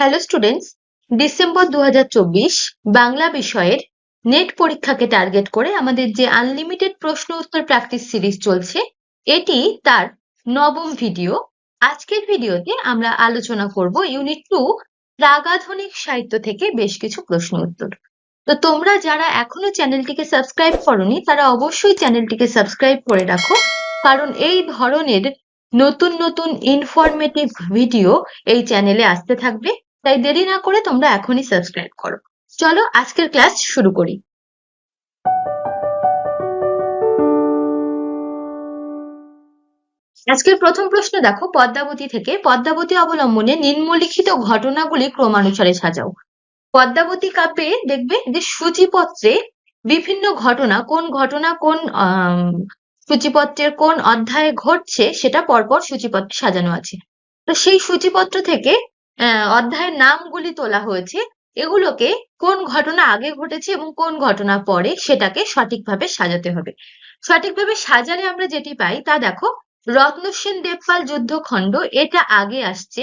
Hello students December দু হাজার চব্বিশ, বাংলা বিষয়ের নেট পরীক্ষাকে টার্গেট করে আমাদের যে আনলিমিটেড প্রশ্ন উত্তর প্র্যাকটিস সিরিজ চলছে, এটি তার নবম ভিডিও আজকের ভিডিওতে আমরা আলোচনা করব ইউনিট টু প্রাগাধনিক সাহিত্য থেকে বেশ কিছু প্রশ্ন উত্তর। তো তোমরা যারা এখনও চ্যানেলটিকে সাবস্ক্রাইব করনি, তারা অবশ্যই চ্যানেলটিকে সাবস্ক্রাইব করে রাখো, কারণ এই ধরনের নতুন নতুন ইনফরমেটিভ ভিডিও এই চ্যানেলে আসতে থাকবে। তাই দেরি না করে তোমরা এখনই সাবস্ক্রাইব করো। চলো আজকের ক্লাস শুরু করি। আজকের প্রথম প্রশ্ন দেখো, পদ্মাবতী থেকে। পদ্মাবতী অবলম্বনে নিম্নলিখিত ঘটনাগুলি ক্রমানুসারে সাজাও। পদ্মাবতী কাব্যে দেখবে যে সূচিপত্রে বিভিন্ন ঘটনা, কোন ঘটনা কোন সূচিপত্রের কোন অধ্যায়ে ঘটছে, সেটা পরপর সূচিপত্রে সাজানো আছে। তো সেই সূচিপত্র থেকে অধ্যায়ের নামগুলি তোলা হয়েছে। এগুলোকে কোন ঘটনা আগে ঘটেছে এবং কোন ঘটনা পরে সেটাকে সঠিকভাবে সাজাতে হবে। সঠিকভাবে সাজালে আমরা যেটি পাই তা দেখো, রত্নসেন দেবপাল যুদ্ধখণ্ড, এটা আগে আসছে।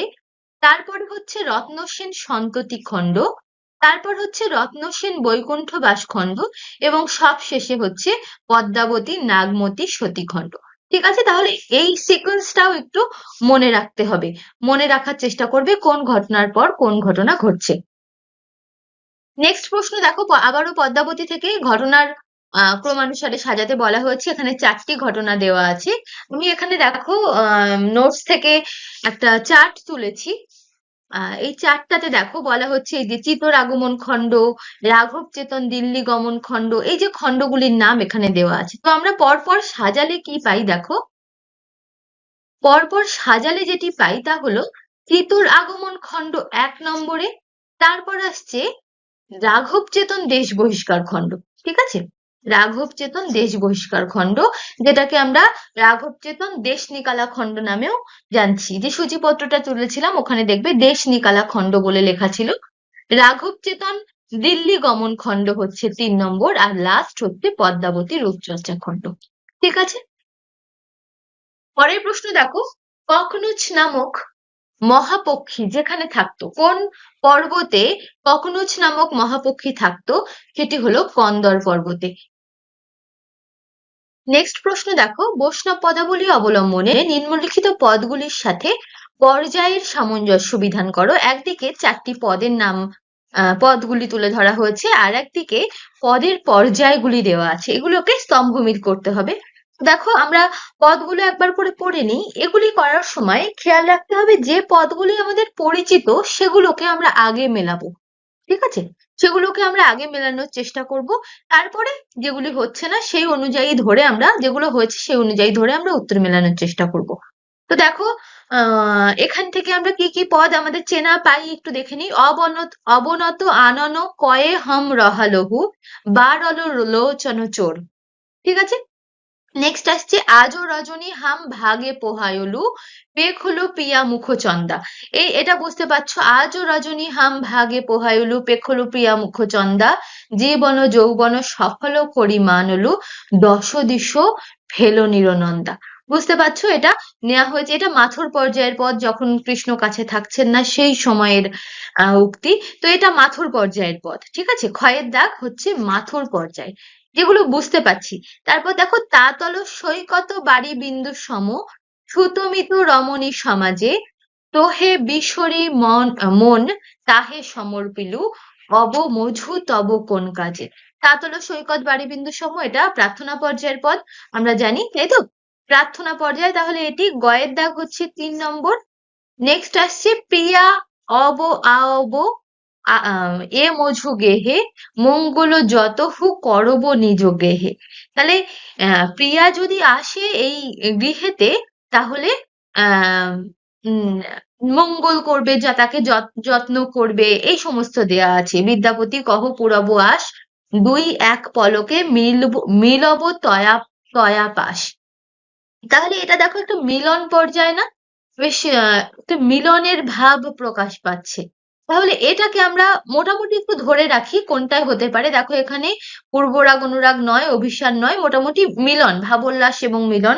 তারপর হচ্ছে রত্নসেন সন্ততি খণ্ড, তারপর হচ্ছে রত্নসেন বৈকুণ্ঠ বাসখণ্ড এবং সব শেষে হচ্ছে পদ্মাবতী নাগমতী সতীখণ্ড ঠিক আছে? তাহলে এই সিকোয়েন্সটাও একটু মনে রাখতে হবে। মনে রাখার চেষ্টা করবে কোন ঘটনার পর কোন ঘটনা ঘটছে। নেক্সট প্রশ্ন দেখো আবারও পদ্মাবতী থেকে ঘটনার ক্রমানুসারে সাজাতে বলা হয়েছে। এখানে চারটি ঘটনা দেওয়া আছে। আমি এখানে দেখো নোটস থেকে একটা চার্ট তুলেছি। এই চারটাতে দেখো বলা হচ্ছে এই যে চিতর আগমন খণ্ড, রাঘব চেতন দিল্লি গমন খণ্ড, এই যে খণ্ডগুলির নাম এখানে দেওয়া আছে। তো আমরা পরপর সাজালে কি পাই দেখো? পরপর সাজালে যেটি পাই তা হলো চিতর আগমন খণ্ড এক নম্বরে, তারপর আসছে রাঘব চেতন দেশ বহিষ্কার খণ্ড, ঠিক আছে? রাঘব চেতন দেশ বহিষ্কার খণ্ড, যেটাকে আমরা রাঘব চেতন দেশ নিকালা খণ্ড নামেও জানছি। যে সূচিপত্রটা তুলেছিলাম, ওখানে দেখবে দেশ নিকালা খণ্ড বলে লেখা ছিল। রাঘব চেতন দিল্লি গমন খণ্ড হচ্ছে তিন নম্বর, আর লাস্ট হচ্ছে পদ্মাবতী রূপচর্চা খণ্ড। ঠিক আছে? পরের প্রশ্ন দেখো ককনুচ নামক মহাপক্ষী যেখানে থাকতো, কোন পর্বতে ককনুচ নামক মহাপক্ষী থাকতো, সেটি হলো কন্দর পর্বতে। নেক্সট প্রশ্ন দেখো, বৈষ্ণব পদাবলী অবলম্বনে নিম্নলিখিত পদগুলির সাথে পর্যায়ের সামঞ্জস্য বিধান করো। একদিকে চারটি পদের নাম পদগুলি তুলে ধরা হয়েছে, আর একদিকে পদের পর্যায়গুলি দেওয়া আছে। এগুলোকে স্তম্ভমিত করতে হবে। দেখো, আমরা পদগুলো একবার করে পড়ে নিই। এগুলি করার সময় খেয়াল রাখতে হবে যে পদগুলি আমাদের পরিচিত, সেগুলোকে আমরা আগে মেলাবো। ঠিক আছে? সেগুলোকে আমরা আগে মেলানোর চেষ্টা করব। তারপরে যেগুলি হচ্ছে না, সেই অনুযায়ী ধরে আমরা, যেগুলো হয়েছে সেই অনুযায়ী ধরে আমরা উত্তর মেলানোর চেষ্টা করব। তো দেখো আহ এখান থেকে আমরা কি কি পদ আমাদের চেনা পাই একটু দেখে নিই। অবনত অবনত আনন কয়ে হম রহালহু বার লোচন চোর। ঠিক আছে? নেক্সট আসছে, আজও রজনী হাম ভাগে পোহায়লু পেক হলো পিয়া মুখচন্দা। এই, এটা বুঝতে পারছ, আজও রজনী হাম ভাগে পোহায়লু পেক হলো প্রিয়া মুখচন্দা, জীবন যৌবন সফল করি মানলু দশ দিশ ফেলো নিরনন্দা। বুঝতে পারছ এটা? নেওয়া হয়েছে, এটা মাথুর পর্যায়ের পদ, যখন কৃষ্ণ কাছে থাকছেন না, সেই সময়ের উক্তি। তো এটা মাথুর পর্যায়ের পদ, ঠিক আছে? ক্ষয়ের দাগ হচ্ছে মাথুর পর্যায়। যেগুলো বুঝতে পারছি। তারপর দেখো তাতল সৈকত বাড়ি বিন্দু সম, সুতমিত রমণী সমাজে, তোহে বিশ্বরী মন মন, তাহে সমর্পিলু, অব মধু তব কোন কাজে। তাতল সৈকত বাড়ি বিন্দু সম, এটা প্রার্থনা পর্যায়ের পদ, আমরা জানি, তাই তো? প্রার্থনা পর্যায়ে, তাহলে এটি গয়ের দাগ হচ্ছে তিন নম্বর। নেক্সট আসছে, প্রিয়া অব আব এ মধু গেহে, মঙ্গল যত হু করব নিজ গেহে। তাহলে প্রিয়া যদি আসে এই গৃহেতে, তাহলে আহ মঙ্গল করবে, যা তাকে যত- যত্ন করবে, এই সমস্ত দেয়া আছে। বিদ্যাপতি কহ, পুরব আস, দুই এক পলকে মিলব মিলব তয়া তয়া পাশ। তাহলে এটা দেখো, একটা মিলন পর্যায় না? বেশ একটা মিলনের ভাব প্রকাশ পাচ্ছে। তাহলে এটাকে আমরা মোটামুটি একটু ধরে রাখি কোনটায় হতে পারে। দেখো এখানে পূর্বরাগ, অনুরাগ নয়, অভিসার নয়, মোটামুটি মিলন, ভাবোল্লাস এবং মিলন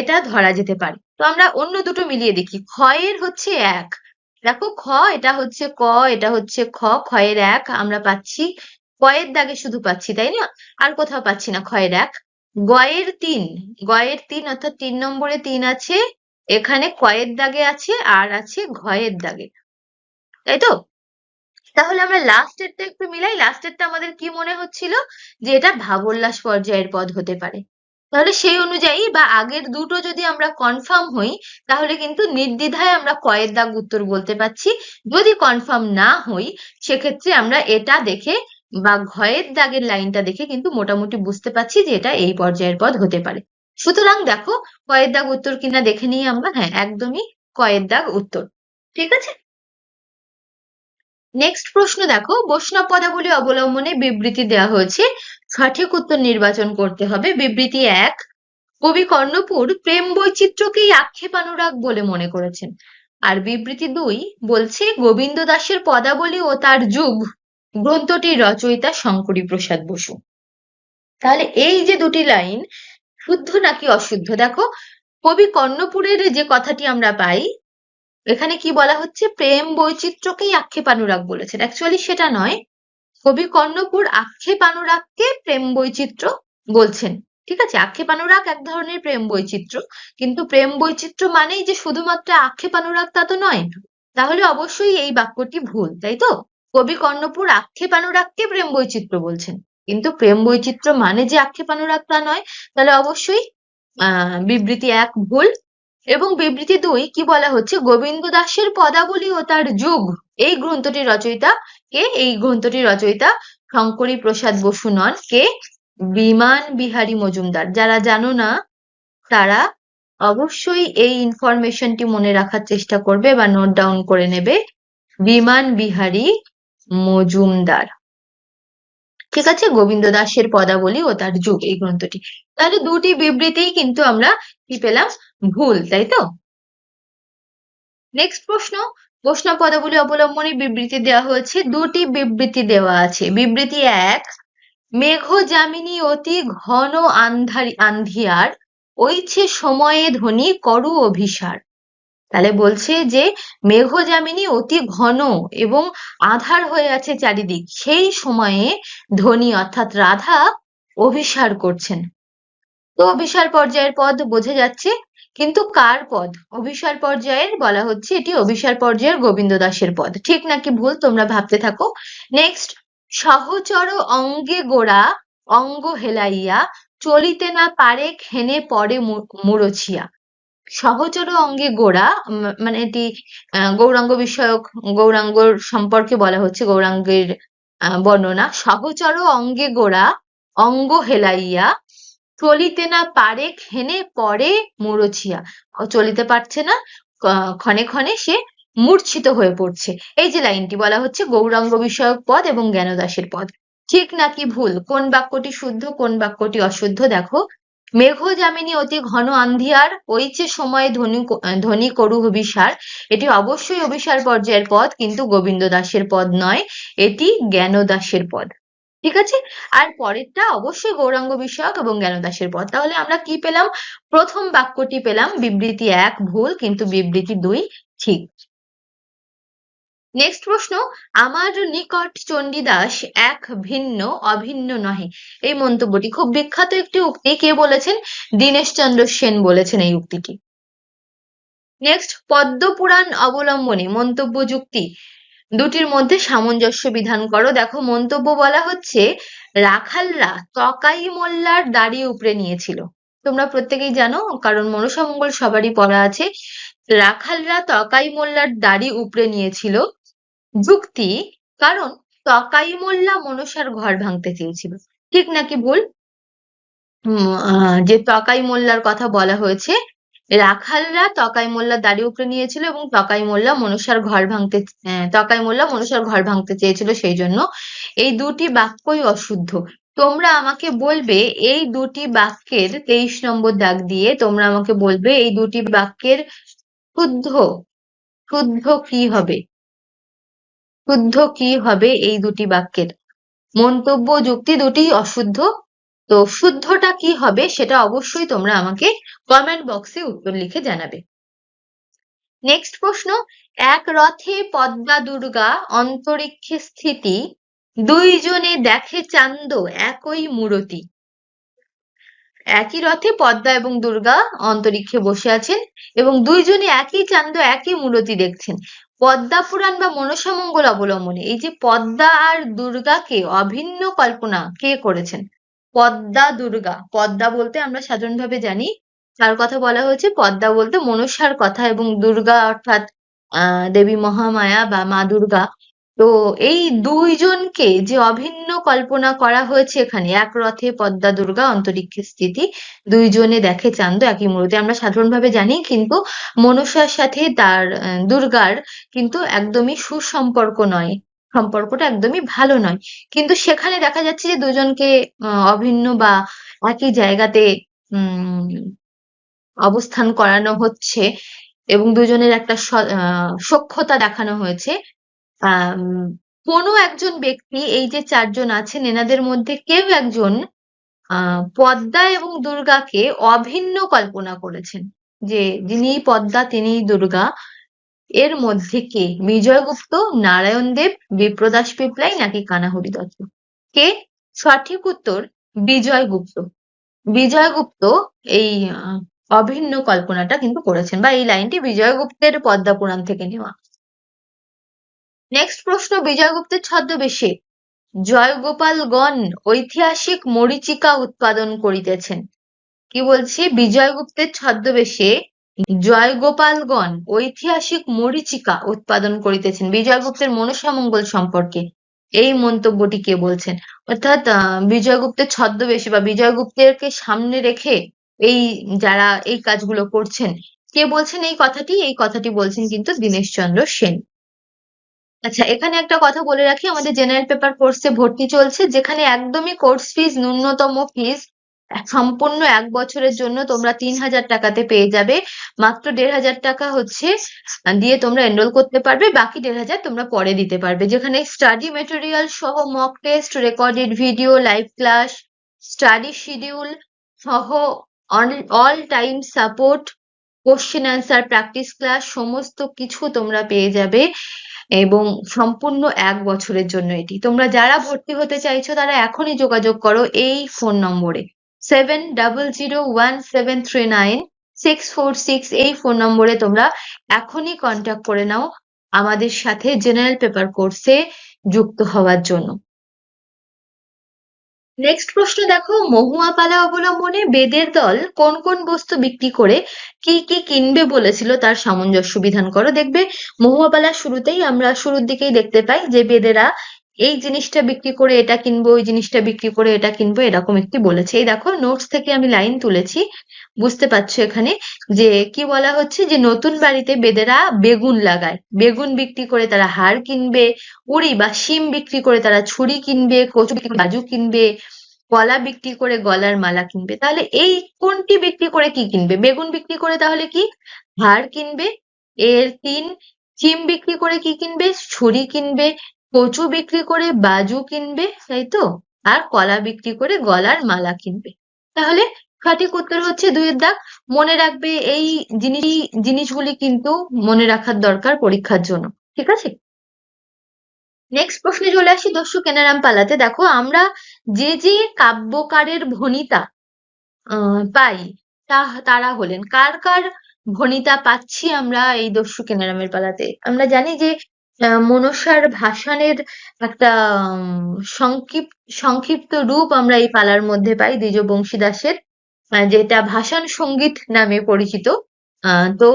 এটা ধরা যেতে পারে। তো আমরা অন্য দুটো মিলিয়ে দেখি। ক্ষয়ের হচ্ছে এক। দেখো খ, এটা হচ্ছে ক, এটা হচ্ছে খ খয়ের এক, আমরা পাচ্ছি কয়ের দাগে শুধু পাচ্ছি, তাই না? আর কোথাও পাচ্ছি না খয়ের এক। গয়ের তিন গয়ের তিন অর্থাৎ তিন নম্বরে তিন আছে, এখানে কয়ের দাগে আছে আর আছে ঘয়ের দাগে। তাই তো? তাহলে আমরা লাস্টেরটা একটু মিলাই লাস্টেরটা আমাদের কি মনে হচ্ছিল? যে এটা ভাবোল্লাস পর্যায়ের পদ হতে পারে। তাহলে সেই অনুযায়ী বা আগের দুটো যদি আমরা কনফার্ম হই, তাহলে কিন্তু নির্দ্বিধায় আমরা কয়ের দাগ উত্তর বলতে পারছি যদি কনফার্ম না হই, সেক্ষেত্রে আমরা এটা দেখে বা ঘয়ের দাগের লাইনটা দেখে কিন্তু মোটামুটি বুঝতে পারছি যে এটা এই পর্যায়ের পদ হতে পারে। সুতরাং দেখো, কয়ের দাগ উত্তর কিনা দেখে নিই আমরা। হ্যাঁ একদমই কয়ের দাগ উত্তর। ঠিক আছে? নেক্সট প্রশ্ন দেখো, বৈষ্ণব পদাবলী অবলম্বনে বিবৃতি দেওয়া হয়েছে। সঠিক উত্তর নির্বাচন করতে হবে। বিবৃতি এক, কবি কর্ণপুর প্রেম বৈচিত্র্যকেই আক্ষেপানুরাগ বলে মনে করেছেন। আর বিবৃতি দুই, বলছে গোবিন্দ দাসের পদাবলী ও তার যুগ, গ্রন্থটির রচয়িতা শঙ্করী প্রসাদ বসু। তাহলে এই যে দুটি লাইন, শুদ্ধ নাকি অশুদ্ধ? দেখো, কবি কর্ণপুরের যে কথাটি আমরা পাই এখানে কি বলা হচ্ছে? প্রেম বৈচিত্র্যকেই আক্ষেপানুরাগ বলেছেন। অ্যাকচুয়ালি সেটা নয়। কবি কর্ণপুর আক্ষেপানুরাগকে প্রেম বৈচিত্র্য বলছেন। ঠিক আছে? আক্ষেপানুরাগ এক ধরনের প্রেম বৈচিত্র্য। কিন্তু প্রেম বৈচিত্র্য মানেই যে শুধুমাত্র আক্ষেপানুরাগ তা তো নয়। তাহলে অবশ্যই এই বাক্যটি ভুল, তাই তো? কবি কর্ণপুর আক্ষেপানুরাগকে প্রেম বৈচিত্র্য বলছেন। কিন্তু প্রেম বৈচিত্র্য মানে যে আক্ষেপানুরাগ তা নয়, তাহলে অবশ্যই, আহ, বিবৃতি এক ভুল। এবং বিবৃতি দুই, কি বলা হচ্ছে? গোবিন্দ দাসের পদাবলী ও তার যুগ। এই গ্রন্থটির রচয়িতা কে? এই গ্রন্থটির রচয়িতা শঙ্করী প্রসাদ বসু নন। কে? বিমান বিহারী মজুমদার। যারা জানো না, তারা অবশ্যই এই ইনফরমেশনটি মনে রাখার চেষ্টা করবে বা নোট ডাউন করে নেবে। বিমান বিহারী মজুমদার। ঠিক আছে? গোবিন্দ দাসের পদাবলী ও তার যুগ এই গ্রন্থটি। তাহলে দুটি বিবৃতিই কিন্তু আমরা কি পেলাম? ভুল, তাই তো? নেক্সট প্রশ্ন প্রশ্ন পদাবলী অবলম্বনে বিবৃতি দেওয়া হয়েছে। দুটি বিবৃতি দেওয়া আছে। বিবৃতি এক মেঘ যামিনী অতি ঘন আন্ধারি, আন্ধিয়ার ওইছে সময়ে ধ্বনি করু অভিসার। তাহলে বলছে যে মেঘ যামিনী অতি ঘন এবং আধার হয়ে আছে চারিদিক। সেই সময়ে ধ্বনি অর্থাৎ রাধা অভিসার করছেন। তো অভিসার পর্যায়ের পদ বোঝা যাচ্ছে কিন্তু কার পদ? অভিসার পর্যায়ের বলা হচ্ছে এটি অভিসার পর্যায়ের গোবিন্দ দাসের পদ। ঠিক নাকি ভুল? তোমরা ভাবতে থাকো। নেক্সট সহচর অঙ্গে গোড়া, অঙ্গ হেলাইয়া, চলিতে না পারে খেনে পড়ে মুরছিয়া সহচর অঙ্গে গোড়া মানে এটি গৌরাঙ্গ বিষয়ক গৌরাঙ্গর সম্পর্কে বলা হচ্ছে, গৌরাঙ্গের বর্ণনা। সহচর অঙ্গে গোড়া, অঙ্গ হেলাইয়া চলিতে না পারে খেনে পরে মুরছিয়া চলিতে পারছে না ক্ষণে ক্ষণে সে মূর্ছিত হয়ে পড়ছে। এই যে লাইনটি বলা হচ্ছে, গৌরাঙ্গ বিষয়ক পদ এবং জ্ঞানদাসের পদ। ঠিক নাকি ভুল? কোন বাক্যটি শুদ্ধ, কোন বাক্যটি অশুদ্ধ? দেখো, মেঘ যামিনী অতি ঘন আন্ধিয়ার ওইছে সময় ধনী ধনী করু অভিসার এটি অবশ্যই অভিসার পর্যায়ের পদ, কিন্তু গোবিন্দ দাসের পদ নয়, এটি জ্ঞানদাসের পদ। ঠিক আছে? আর পরেরটা অবশ্যই গৌরাঙ্গ বিষয়ক এবং জ্ঞানদাসের পদ তাহলে আমরা কি পেলাম? প্রথম বাক্যটি পেলাম, বিবৃতি এক, ভুল, কিন্তু বিবৃতি দুই, ঠিক। নেক্সট প্রশ্ন, আমার নিকট চণ্ডীদাস এক ভিন্ন, অভিন্ন নহে। এই মন্তব্যটি খুব বিখ্যাত একটি উক্তি। কে বলেছেন? দীনেশ চন্দ্র সেন বলেছেন এই উক্তিটি। নেক্সট পদ্মপুরাণ অবলম্বনে মন্তব্য যুক্তি দুটির মধ্যে সামঞ্জস্য বিধান করো। দেখো, মন্তব্য বলা হচ্ছে, রাখালরা তকাই মোল্লার দাড়ি উপরে নিয়েছিল। তোমরা প্রত্যেকেই জানো, কারণ মনসামঙ্গল সবারই পড়া আছে, রাখালরা তকাই মোল্লার দাড়ি উপরে নিয়েছিল। যুক্তি, কারণ তকাই মোল্লা মনসার ঘর ভাঙতে চেয়েছিল। ঠিক নাকি ভুল? যে তকাই মোল্লার কথা বলা হয়েছে রাখালরা তকাই মোল্লার দাড়ি উপরে নিয়েছিল এবং তকাই মোল্লা মনসার ঘর ভাঙতে তকাই মোল্লা মনসার ঘর ভাঙতে চেয়েছিল সেই জন্য এই দুটি বাক্যই অশুদ্ধ। তোমরা আমাকে বলবে, এই দুটি বাক্যের তেইশ নম্বর দাগ দিয়ে তোমরা আমাকে বলবে, এই দুটি বাক্যের শুদ্ধ শুদ্ধ কি হবে? শুদ্ধ কি হবে এই দুটি বাক্যের? মন্তব্য যুক্তি দুটি অশুদ্ধ। তো শুদ্ধটা কি হবে সেটা অবশ্যই তোমরা আমাকে কমেন্ট বক্সে উত্তর লিখে জানাবে। নেক্সট প্রশ্ন, এক রথে পদ্মা দুর্গা অন্তরিক্ষে স্থিতি, দুইজনে দেখে চান্দ একই মূরতি। একই রথে পদ্মা এবং দুর্গা অন্তরিক্ষে বসে আছেন এবং দুইজনে একই চান্দ, একই মূরতি দেখছেন। পদ্মা পুরাণ বা মনসামঙ্গল অবলম্বনে এই যে পদ্মা আর দুর্গাকে অভিন্ন কল্পনা কে করেছেন? পদ্মা দুর্গা। পদ্মা বলতে আমরা সাধারণভাবে জানি। তার কথা বলা হয়েছে, পদ্মা বলতে মনসার কথা এবং দুর্গা অর্থাৎ দেবী মহামায়া বা মা দুর্গা। তো এই দুইজনকে যে অভিন্ন কল্পনা করা হয়েছে এখানে, এক রথে পদ্মা দুর্গা, অন্তরিক্ষে স্থিতি, দুইজনে দেখে চান্দ একই মূর্তি আমরা সাধারণভাবে জানি কিন্তু মনসার সাথে তার দুর্গার কিন্তু একদমই সুসম্পর্ক নয়। সম্পর্কটা একদমই ভালো নয়। কিন্তু সেখানে দেখা যাচ্ছে যে দুজনকে অভিন্ন বা একই জায়গাতে অবস্থান করানো হচ্ছে এবং দুজনের একটা স- আহ, সখ্যতা দেখানো হয়েছে। কোনো একজন ব্যক্তি এই যে চারজন আছেন এনাদের মধ্যে কেউ একজন পদ্মা এবং দুর্গাকে অভিন্ন কল্পনা করেছেন। যে যিনি পদ্মা তিনি দুর্গা। এর মধ্যে কে? বিজয়গুপ্ত নারায়ণ দেব, বিপ্রদাস পিপলাই নাকি কানাহরি দত্ত কে? সঠিক উত্তর বিজয়গুপ্ত বিজয়গুপ্ত এই অভিন্ন কল্পনাটা কিন্তু করেছেন বা এই লাইনটি বিজয়গুপ্তের পদ্মা পুরাণ থেকে নেওয়া। নেক্সট প্রশ্ন বিজয়গুপ্তের ছদ্মবেশে জয়গোপালগণ ঐতিহাসিক মরীচিকা উৎপাদন করিতেছেন। কি বলছে? বিজয়গুপ্তের ছদ্মবেশে জয়গোপালগণ ঐতিহাসিক মরীচিকা উৎপাদন করিতেছেন। বিজয়গুপ্তের মনসামঙ্গল সম্পর্কে এই মন্তব্যটি কে বলছেন? অর্থাৎ বিজয়গুপ্তের ছদ্মবেশে বা বিজয়গুপ্তেরকে সামনে রেখে এই যারা এই কাজগুলো করছেন, কে বলছেন এই কথাটি? এই কথাটি বলছেন কিন্তু দীনেশচন্দ্র সেন। আচ্ছা এখানে একটা কথা বলে রাখি। আমাদের জেনারেল পেপার কোর্সে ভর্তি চলছে, যেখানে একদমই কোর্স ফিস ন্যূনতম ফিস সম্পূর্ণ এক বছরের জন্য তোমরা তিন হাজার টাকাতে পেয়ে যাবে। মাত্র দেড় হাজার টাকা হচ্ছে, দিয়ে তোমরা এনরোল করতে পারবে, বাকি দেড় হাজার তোমরা পরে দিতে পারবে। যেখানে স্টাডি মেটেরিয়াল সহ mock test recorded video live class study schedule সহ all time support question answer practice class সমস্ত কিছু তোমরা পেয়ে যাবে এবং সম্পূর্ণ এক বছরের জন্য এটি। তোমরা যারা ভর্তি হতে চাইছো তারা এখনই যোগাযোগ করো এই ফোন নম্বরে। Seven double zero one seven three nine six four six এই ফোন নম্বরে তোমরা এখনই কন্ট্যাক্ট করে নাও আমাদের সাথে জেনারেল পেপার কোর্সে যুক্ত হওয়ার জন্য। নেক্সট প্রশ্ন দেখো, মহুয়া পালা অবলম্বনে বেদের দল কোন কোন বস্তু বিক্রি করে কি কি কিনবে বলেছিল তার সামঞ্জস্য বিধান করো। দেখবে মহুয়া পালার শুরুতেই আমরা শুরুর দিকেই দেখতে পাই যে বেদেরা এই জিনিসটা বিক্রি করে এটা কিনবো, ওই জিনিসটা বিক্রি করে এটা কিনবো, এরকম একটি বলেছে। এই দেখো নোটস থেকে আমি লাইন তুলেছি, বুঝতে পারছ এখানে, যে কি বলা হচ্ছে যে নতুন বাড়িতে বেদেরা বেগুন লাগায়। বেগুন বিক্রি করে তারা হাড় কিনবে, উড়ি বা শিম বিক্রি করে তারা ছুরি কিনবে, কচু কাজু কিনবে, কলা বিক্রি করে গলার মালা কিনবে। তাহলে এই কোনটি বিক্রি করে কি কিনবে? বেগুন বিক্রি করে তাহলে কি? হাড় কিনবে, এর তিন, শিম বিক্রি করে কি কিনবে? ছুরি কিনবে কচু বিক্রি করে বাজু কিনবে, তাই তো? আর কলা বিক্রি করে গলার মালা কিনবে। তাহলে সঠিক উত্তর হচ্ছে দুইয়ের দাগ। মনে রাখবে এই জিনিস জিনিসগুলি কিন্তু মনে রাখার দরকার পরীক্ষার জন্য। ঠিক আছে? নেক্সট প্রশ্নে চলে আসি দস্যু কেনারাম পালাতে। দেখো, আমরা যে যে কাব্যকারের ভনিতা পাই, তা তারা হলেন। কার কার ভণিতা পাচ্ছি আমরা এই দস্যু কেনারামের পালাতে? আমরা জানি যে মনসার ভাসানের একটা সংক্ষিপ্ত সংক্ষিপ্ত রূপ আমরা এই পালার মধ্যে পাই দ্বিজ বংশী দাসের যেটা ভাসান সংগীত নামে পরিচিত। তো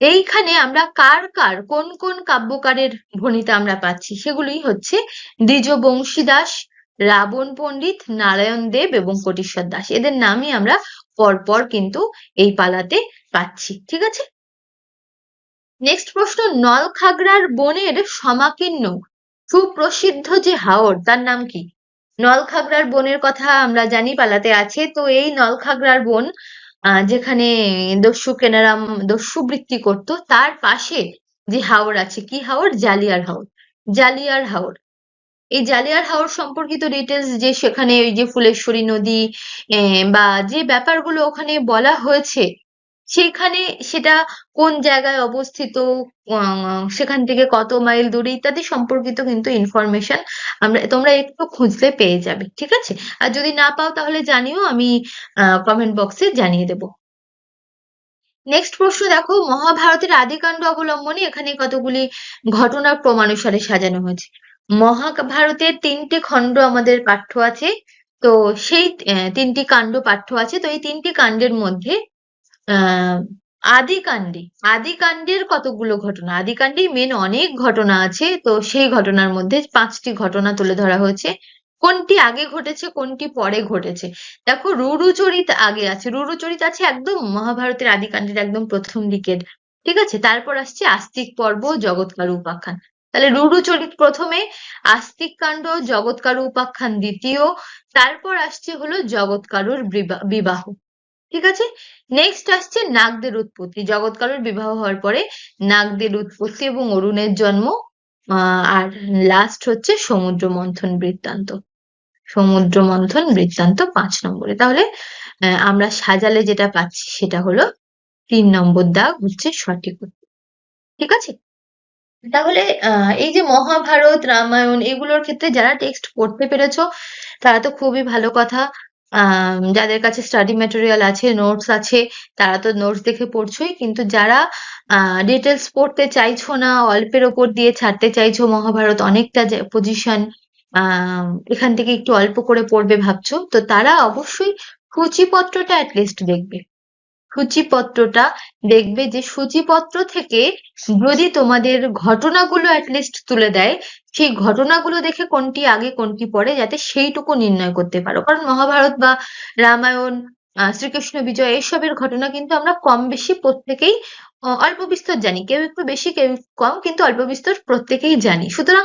এইখানে আমরা কার কার, কোন কোন কাব্যকারের ভণিতা আমরা পাচ্ছি সেগুলোই হচ্ছে দ্বিজ বংশী দাস রাবণ পণ্ডিত, নারায়ণ দেব এবং কোটিশ্বর দাস। এদের নামই আমরা পরপর কিন্তু এই পালাতে পাচ্ছি। ঠিক আছে? নেক্সট প্রশ্ন, নলখাগড়ার বনের সমাকীর্ণ। সুপ্রসিদ্ধ যে হাওর, তার নাম কি? নলখাগড়ার বনের কথা আমরা জানি, পালাতে আছে। তো এই নলখাগড়ার বন যেখানে দস্যু কেনারাম, দস্যু বৃত্তি করত, তার পাশে যে হাওর আছে, কি হাওর? জালিয়ার হাওর। জালিয়ার হাওর। এই জালিয়ার হাওর সম্পর্কিত ডিটেলস যে সেখানে ওই যে ফুলেশ্বরী নদী বা যে ব্যাপারগুলো ওখানে বলা হয়েছে সেখানে সেটা কোন জায়গায় অবস্থিত সেখান থেকে কত মাইল দূরে ইত্যাদি সম্পর্কিত কিন্তু ইনফরমেশন আমরা, তোমরা একটু খুঁজলে পেয়ে যাবে, ঠিক আছে? আর যদি না পাও তাহলে জানিও, আমি কমেন্ট বক্সে জানিয়ে দেবো। নেক্সট প্রশ্ন দেখো, মহাভারতের আদিকাণ্ড অবলম্বনে এখানে কতগুলি ঘটনার ক্রমানুসারে সাজানো হয়েছে। মহাভারতের তিনটি খণ্ড আমাদের পাঠ্য আছে, তো সেই তিনটি কাণ্ড পাঠ্য আছে, তো এই তিনটি কাণ্ডের মধ্যে আহ, আদিকাণ্ডে, আদিকাণ্ডের কতগুলো ঘটনা? আদিকাণ্ডেই মেন অনেক ঘটনা আছে, তো সেই ঘটনার মধ্যে পাঁচটি ঘটনা তুলে ধরা হয়েছে। কোনটি আগে ঘটেছে, কোনটি পরে ঘটেছে? দেখো, রুরুচরিত আগে আছে। রুরুচরিত আছে একদম মহাভারতের আদিকাণ্ডের একদম প্রথম দিকের। ঠিক আছে? তারপর আসছে আস্তিক পর্ব, জগৎকারু উপাখ্যান। তাহলে রুরুচরিত প্রথমে, আস্তিক কাণ্ড, জগৎকারু উপাখ্যান দ্বিতীয়, তারপর আসছে হলো জগৎকারুর বিবা- বিবাহ। ঠিক আছে? নেক্সট আসছে নাগদের উৎপত্তি। জগৎকারুর বিবাহ হওয়ার পরে নাগদের উৎপত্তি এবং অরুণের জন্ম আর লাস্ট হচ্ছে সমুদ্র মন্থন বৃত্তান্ত। সমুদ্র মন্থন বৃত্তান্ত পাঁচ নম্বরে। তাহলে আমরা সাজালে যেটা পাচ্ছি সেটা হলো তিন নম্বর দাগ হচ্ছে সঠিক ঠিক আছে? তাহলে এই যে মহাভারত, রামায়ণ এগুলোর ক্ষেত্রে যারা টেক্সট পড়তে পেরেছ, তারা তো খুবই ভালো কথা। আহ, যাদের কাছে স্টাডি ম্যাটেরিয়াল আছে নোটস আছে, তারা তো নোটস দেখে পড়ছোই, কিন্তু যারা ডিটেলস পড়তে চাইছো না, অল্পের ওপর দিয়ে ছাড়তে চাইছো, মহাভারত অনেকটা পজিশন এখান থেকে একটু অল্প করে পড়বে ভাবছ, তো তারা অবশ্যই সূচিপত্রটা অ্যাটলিস্ট দেখবে। সূচিপত্রটা দেখবে যে সূচিপত্র থেকে যদি তোমাদের ঘটনাগুলো অ্যাটলিস্ট তুলে দেয় সেই ঘটনাগুলো দেখে কোনটি আগে, কোনটি পরে, যাতে সেইটুকু নির্ণয় করতে পারো। কারণ মহাভারত বা রামায়ণ শ্রীকৃষ্ণ বিজয় এসবের ঘটনা কিন্তু আমরা কম বেশি প্রত্যেকেই অল্প বিস্তর জানি। কেউ একটু বেশি, কেউ কম, কিন্তু অল্প বিস্তর প্রত্যেকেই জানি। সুতরাং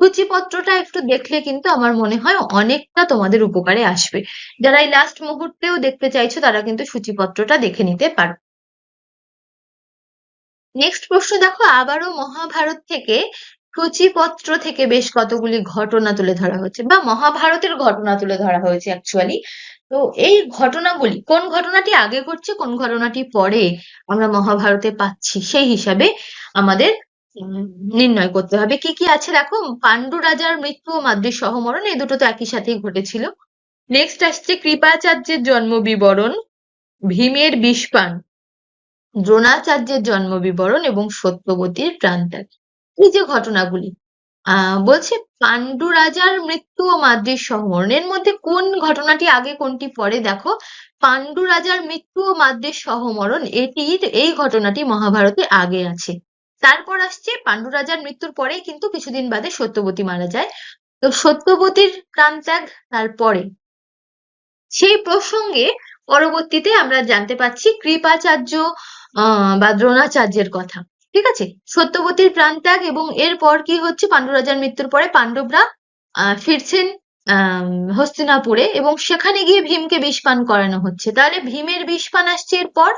সূচিপত্রটা একটু দেখলে কিন্তু আমার মনে হয় অনেকটা তোমাদের উপকারে আসবে। যারা এই লাস্ট মুহূর্তেও দেখতে চাইছো, তারা কিন্তু সূচিপত্রটা দেখে নিতে পারো। নেক্সট প্রশ্ন দেখো, আবারও মহাভারত থেকে সূচিপত্র থেকে বেশ কতগুলি ঘটনা তুলে ধরা হয়েছে বা মহাভারতের ঘটনা তুলে ধরা হয়েছে অ্যাকচুয়ালি তো এই ঘটনাগুলি, কোন ঘটনাটি আগে ঘটছে, কোন ঘটনাটি পরে আমরা মহাভারতে পাচ্ছি, সেই হিসাবে আমাদের নির্ণয় করতে হবে। কি কি আছে দেখো? পাণ্ডু রাজার মৃত্যু ও মাদ্রির সহমরণ, এই দুটো তো একই সাথেই ঘটেছিল। নেক্সট আসছে কৃপাচার্যের জন্ম বিবরণ, ভীমের বিষপান, দ্রোণাচার্যের জন্ম বিবরণ এবং সত্যবতীর প্রাণত্যাগ। এই যে ঘটনাগুলি, আহ, বলছে পাণ্ডু রাজার মৃত্যু ও মাদ্রির সহমরণ এর মধ্যে কোন ঘটনাটি আগে কোনটি পরে দেখো? পাণ্ডু রাজার মৃত্যু ও মাদ্রির সহমরণ, এটির এই ঘটনাটি মহাভারতে আগে আছে। তারপর আসছে পাণ্ডু রাজার মৃত্যুর পরেই কিন্তু কিছুদিন বাদে সত্যবতী মারা যায়। তো সত্যবতীর প্রাণত্যাগ তারপরে সেই প্রসঙ্গে পরবর্তীতে আমরা জানতে পাচ্ছি কৃপাচার্য বা দ্রোণাচার্যের কথা। ঠিক আছে? সত্যবতীর প্রাণত্যাগ এবং এরপর কি হচ্ছে? পাণ্ডু রাজার মৃত্যুর পরে পাণ্ডবরা ফিরছেন আহ হস্তিনাপুরে এবং সেখানে গিয়ে ভীমকে বিষপান করানো হচ্ছে। তাহলে ভীমের বিষপান আসছে এরপর?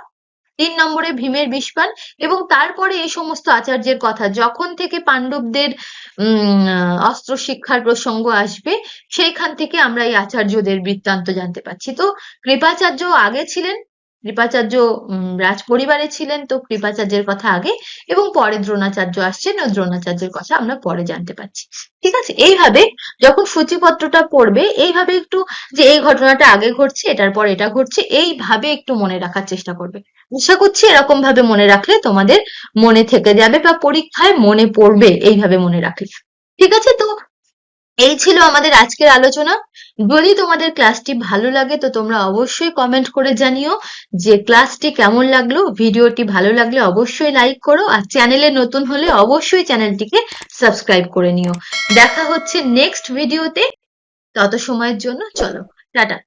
তিন নম্বরে ভীমের বিষপান এবং তারপরে এই সমস্ত আচার্যের কথা। যখন থেকে পাণ্ডবদের, উম, অস্ত্র শিক্ষার প্রসঙ্গ আসবে, সেইখান থেকে আমরা এই আচার্যদের বৃত্তান্ত জানতে পারছি। তো কৃপাচার্য আগে ছিলেন কৃপাচার্য রাজ পরিবারে ছিলেন তো কৃপাচার্যের কথা আগে এবং পরে দ্রোণাচার্য আসছেন ও দ্রোণাচার্যের কথা আমরা পরে জানতে পারছি। ঠিক আছে? এইভাবে যখন সূচিপত্রটা পড়বে, এইভাবে একটু যে এই ঘটনাটা আগে ঘটছে, এটার পর এটা ঘটছে, এইভাবে একটু মনে রাখার চেষ্টা করবে। আশা করছি এরকম ভাবে মনে রাখলে তোমাদের মনে থেকে যাবে বা পরীক্ষায় মনে পড়বে, এইভাবে মনে রাখলে। ঠিক আছে? তো এই ছিল আমাদের আজকের আলোচনা। যদি তোমাদের ক্লাসটি ভালো লাগে, তো তোমরা অবশ্যই কমেন্ট করে জানিও যে ক্লাসটি কেমন লাগল। ভিডিওটি ভালো লাগলে অবশ্যই লাইক করো আর চ্যানেলে নতুন হলে অবশ্যই চ্যানেলটিকে সাবস্ক্রাইব করে নিও। দেখা হচ্ছে নেক্সট ভিডিওতে তত সময়ের জন্য চলো, টাটা।